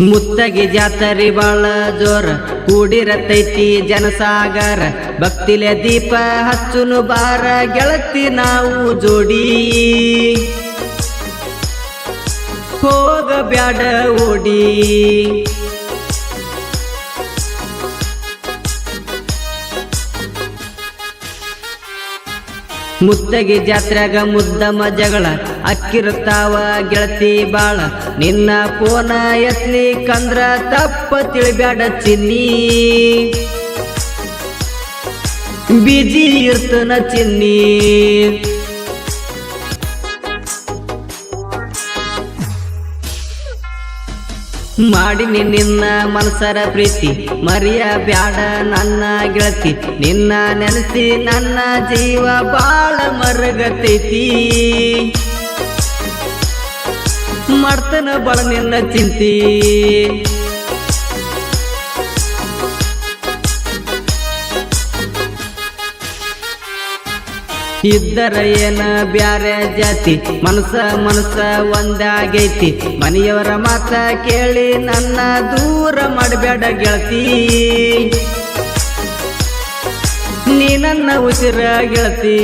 ಮುತ್ತಗಿ ಜಾತರಿ ಬಾಳ ಜೋರ, ಕೂಡಿರತೈತಿ ಜನಸಾಗರ. ಭಕ್ತಿಲೆ ದೀಪ ಹಚ್ಚುನು ಬಾರ ಗೆಳತಿ ನಾವು ಜೋಡಿ. ಹೋಗ ಬ್ಯಾಡ ಓಡಿ. ಮುತ್ತಗಿ ಜಾತ್ರೆಗ ಮುದ್ದಮ ಜಗಳ ಅಕ್ಕಿರುತ್ತಾವ ಗೆಳತಿ ಬಾಳ. ನಿನ್ನ ಪೋನ ಎತ್ಲಿ ಕಂದ್ರ ತಪ್ಪ ತಿಳಿಬ್ಯಾಡ ಚಿನ್ನಿ. ಬಿಜಿ ಇರ್ತನ ಚಿನ್ನಿ. ಮಾಡಿನಿ ನಿನ್ನ ಮನಸರ ಪ್ರೀತಿ. ಮರಿಯ ಬ್ಯಾಡ ನನ್ನ ಗೆಳತಿ. ನಿನ್ನ ನೆನೆಸಿ ನನ್ನ ಜೀವ ಬಾಳ ಮರಗತೈತಿ. ಮಾಡ್ತನ ಬಾಳ ನಿನ್ನ ಚಿಂತಿ. ಇದ್ದರ ಏನ ಬ್ಯಾರೆ ಜಾತಿ? ಮನಸ ಮನಸ ಒಂದಾಗೈತಿ. ಮನೆಯವರ ಮಾತ ಕೇಳಿ ನನ್ನ ದೂರ ಮಾಡಬೇಡ ಗೆಳತಿ. ನೀ ನನ್ನ ಉಸಿರ ಗೆಳತಿ.